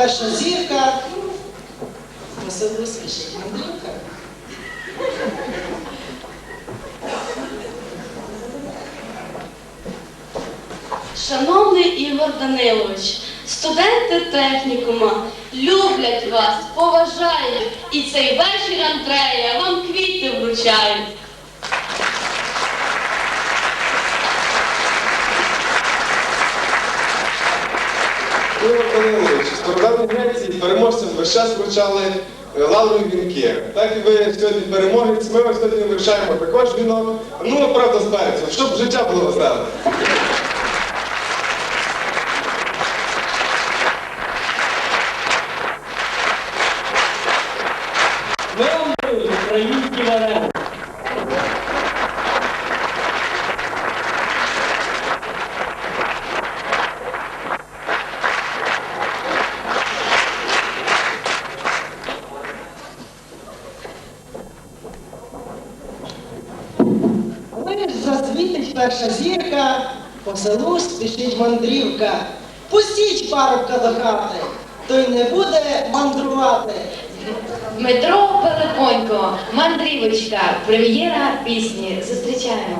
перша зірка. Село спішить мандрівка. Шановний Ігор Данилович, студенти технікума люблять вас, поважають, і цей вечір Андрея вам квіти вручають. Ігор Данилович, стародавній Греції переможцям весь час вручали е, лаврові вінки. Так і ви сьогодні переможець, ми вас сьогодні вручаємо також вінок. Ну, правда, з перцем, щоб життя було веселе. Ми вам українські вареники. Ж перша зірка, по селу спішить мандрівка. Пустіть парубка до хати, той не буде мандрувати. Дмитро Пелепонько, мандрівочка, прем'єра пісні. Зустрічаємо.